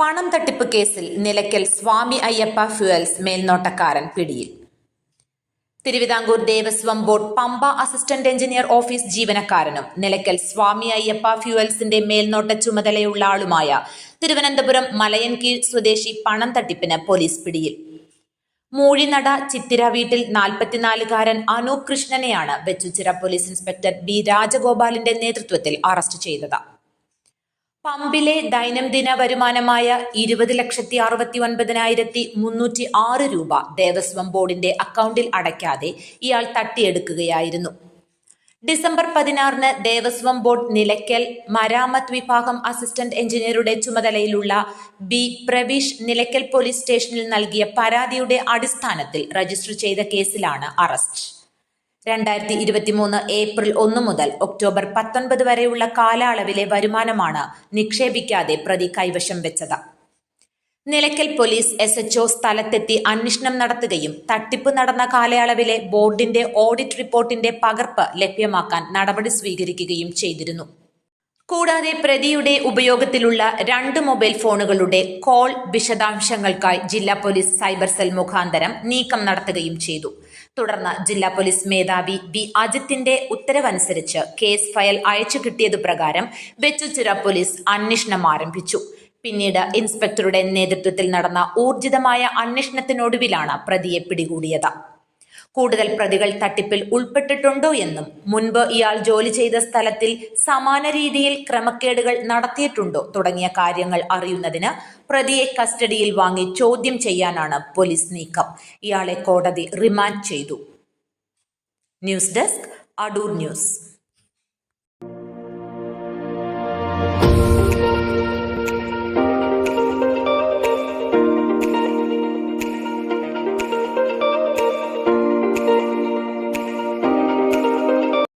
പണം തട്ടിപ്പ് കേസിൽ നിലയ്ക്കൽ സ്വാമി അയ്യപ്പ ഫ്യൂവൽസ് മേൽനോട്ടക്കാരൻ പിടിയിൽ. Thiruvithamkoor Devaswom board Pamba assistant engineer office ജീവനക്കാരനും നിലയ്ക്കൽ സ്വാമി അയ്യപ്പ ഫ്യൂവൽസിന്റെ മേൽനോട്ട ചുമതലയുള്ള ആളുമായ തിരുവനന്തപുരം മലയൻകീഴ് സ്വദേശി പണം തട്ടിപ്പിന് പോലീസ് പിടിയിൽ. മൂഴിനട ചിത്തിര വീട്ടിൽ നാൽപ്പത്തിനാലുകാരൻ അനൂപ് കൃഷ്ണനെയാണ് വെച്ചുച്ചിറ പോലീസ് ഇൻസ്പെക്ടർ ബി രാജഗോപാലിന്റെ നേതൃത്വത്തിൽ അറസ്റ്റ് ചെയ്തത്. പമ്പിലെ ദൈനംദിന വരുമാനമായ ഇരുപത് ലക്ഷത്തി അറുപത്തി ഒൻപതിനായിരത്തി മുന്നൂറ്റി ആറ് രൂപ ദേവസ്വം ബോർഡിന്റെ അക്കൗണ്ടിൽ അടയ്ക്കാതെ ഇയാൾ തട്ടിയെടുക്കുകയായിരുന്നു. ഡിസംബർ പതിനാറിന് ദേവസ്വം ബോർഡ് നിലയ്ക്കൽ മരാമത്ത് വിഭാഗം അസിസ്റ്റന്റ് എഞ്ചിനീയറുടെ ചുമതലയിലുള്ള ബി പ്രവീഷ് നിലയ്ക്കൽ പോലീസ് സ്റ്റേഷനിൽ നൽകിയ പരാതിയുടെ അടിസ്ഥാനത്തിൽ രജിസ്റ്റർ ചെയ്ത കേസിലാണ് അറസ്റ്റ്. രണ്ടായിരത്തി ഇരുപത്തിമൂന്ന് ഏപ്രിൽ ഒന്ന് മുതൽ ഒക്ടോബർ പത്തൊൻപത് വരെയുള്ള കാലയളവിലെ വരുമാനമാണ് നിക്ഷേപിക്കാതെ പ്രതി കൈവശം വെച്ചത്. Nilakkal police S H O സ്ഥലത്തെത്തി അന്വേഷണം നടത്തുകയും തട്ടിപ്പ് നടന്ന കാലയളവിലെ ബോർഡിന്റെ ഓഡിറ്റ് റിപ്പോർട്ടിന്റെ പകർപ്പ് ലഭ്യമാക്കാൻ നടപടി സ്വീകരിക്കുകയും ചെയ്തിരുന്നു. കൂടാതെ പ്രതിയുടെ ഉപയോഗത്തിലുള്ള രണ്ട് മൊബൈൽ ഫോണുകളുടെ കോൾ വിശദാംശങ്ങൾക്കായി ജില്ലാ പോലീസ് സൈബർ സെൽ മുഖാന്തരം നീക്കം നടത്തുകയും ചെയ്തു. തുടർന്ന് ജില്ലാ പോലീസ് മേധാവി വി അജിത്തിന്റെ ഉത്തരവനുസരിച്ച് കേസ് ഫയൽ അയച്ചു കിട്ടിയതു പ്രകാരം വെച്ചുച്ചിറ പോലീസ് അന്വേഷണം ആരംഭിച്ചു. പിന്നീട് ഇൻസ്പെക്ടറുടെ നേതൃത്വത്തിൽ നടന്ന ഊർജിതമായ അന്വേഷണത്തിനൊടുവിലാണ് പ്രതിയെ പിടികൂടിയത്. കൂടുതൽ പ്രതികൾ തട്ടിപ്പിൽ ഉൾപ്പെട്ടിട്ടുണ്ടോ എന്നും മുൻപ് ഇയാൾ ജോലി ചെയ്ത സ്ഥലത്തിൽ സമാന രീതിയിൽ ക്രമക്കേടുകൾ നടത്തിയിട്ടുണ്ടോ തുടങ്ങിയ കാര്യങ്ങൾ അറിയുന്നതിന് പ്രതിയെ കസ്റ്റഡിയിൽ വാങ്ങി ചോദ്യം ചെയ്യാനാണ് പോലീസ് നീക്കം. ഇയാളെ കോടതി റിമാൻഡ് ചെയ്തു. News desk Adoor news.